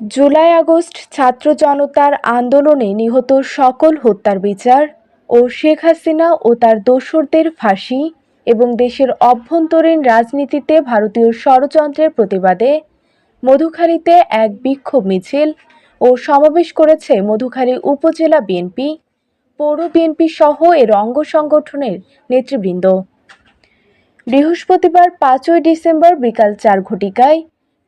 July August ছাত্র জনতার আন্দোলনে নিহত সকল হত্যার বিচার ও শেখ হাসিনা ও তার দোসরদের ফাঁসি এবং দেশের অভ্যন্তরীণ রাজনীতিতে ভারতীয় ষড়যন্ত্রের প্রতিবাদে মধুখালীতে এক বিক্ষোভ মিছিল ও সমাবেশ করেছে মধুখালী উপজেলা বিএনপি, পৌর বিএনপি সহ এর অঙ্গ সংগঠনের নেতৃবৃন্দ। বৃহস্পতিবার পাঁচই ডিসেম্বর বিকাল চার ঘটিকায়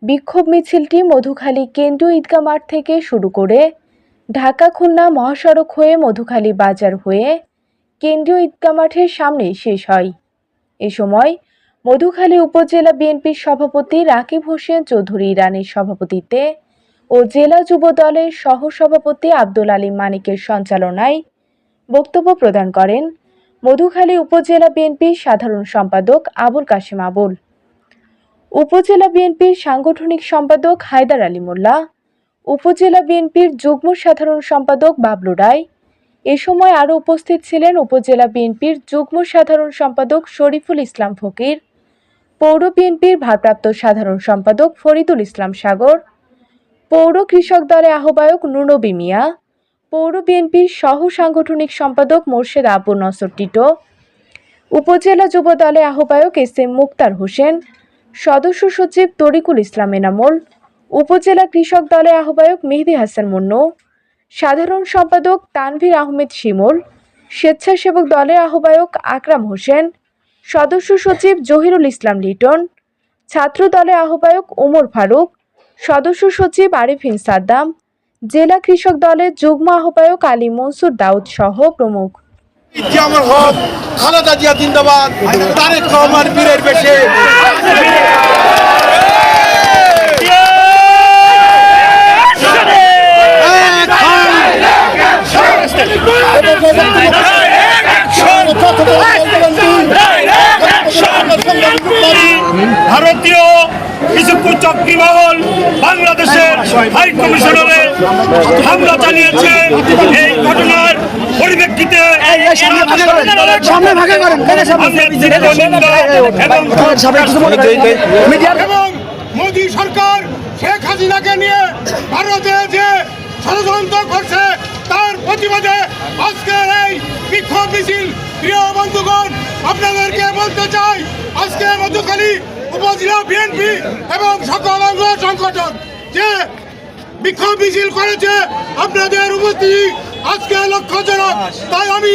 বিক্ষোভ মিছিলটি মধুখালী কেন্দ্রীয় ঈদগাহ মাঠ থেকে শুরু করে ঢাকা, খুলনা মহাসড়ক হয়ে মধুখালী বাজার হয়ে কেন্দ্রীয় ঈদগাহ মাঠের সামনে শেষ হয়। এ সময় মধুখালী উপজেলা বিএনপির সভাপতি রাকিব হোসেন চৌধুরী ইরানের সভাপতিত্বে ও জেলা যুব দলের সহসভাপতি আব্দুল আলী মানিকের সঞ্চালনায় বক্তব্য প্রদান করেন মধুখালী উপজেলা বিএনপির সাধারণ সম্পাদক আবুল কাশেম আবুল। উপজেলা বিএনপির সাংগঠনিক সম্পাদক হায়দার আলী মোল্লা, উপজেলা বিএনপির যুগ্ম সাধারণ সম্পাদক বাবলু রায়, এ সময় আরও উপস্থিত ছিলেন উপজেলা বিএনপির যুগ্ম সাধারণ সম্পাদক শরীফুল ইসলাম ফকির, পৌর বিএনপির ভারপ্রাপ্ত সাধারণ সম্পাদক ফরিদুল ইসলাম সাগর, পৌর কৃষক দলের আহ্বায়ক নুনবী মিয়া, পৌর বিএনপির সহ সাংগঠনিক সম্পাদক মোর্শেদ আবু নসর টিটো, উপজেলা যুব দলের আহ্বায়ক এস এম মুক্তার হোসেন সদস্য সচিব তরিকুল ইসলাম এনামুল, উপজেলা কৃষক দলের আহ্বায়ক মেহেদি হাসান মুন্নু, সাধারণ সম্পাদক তানভীর আহমেদ শিমুল, স্বেচ্ছাসেবক দলের আহ্বায়ক আকরাম হোসেন, সদস্য সচিব জহিরুল ইসলাম লিটন, ছাত্র দলের আহ্বায়ক ওমর ফারুক, সদস্য সচিব আরিফিন সাদ্দাম, জেলা কৃষক দলের যুগ্ম আহ্বায়ক আলী মনসুর দাউদ সহ প্রমুখ। আমার হক, খালেদা জিয়া জিন্দাবাদ, তারেক রহমান বীরের বেশে। ভারতীয় কিছু কুচক্রী মহল বাংলাদেশের হাই কমিশনারে হামলা চালিয়েছে। এই ঘটনার পরিপ্রেক্ষিতে সামনে ভাগে করেন। মোদী সরকার শেখ হাসিনাকে নিয়ে ভারতে যে ষড়যন্ত্র করছে তার প্রতিবাদে আজকের এই বিক্ষোভ মিছিল। প্রিয় বন্ধুগণ আপনাদেরকে বলতে চাই আজকে মধুখালী উপজেলা বিএনপি এবং সকল অঙ্গ সংগঠন যে বিক্ষোভ মিছিল করেছে আপনাদের উপস্থিতি আজকে লক্ষ্যজনক। তাই আমি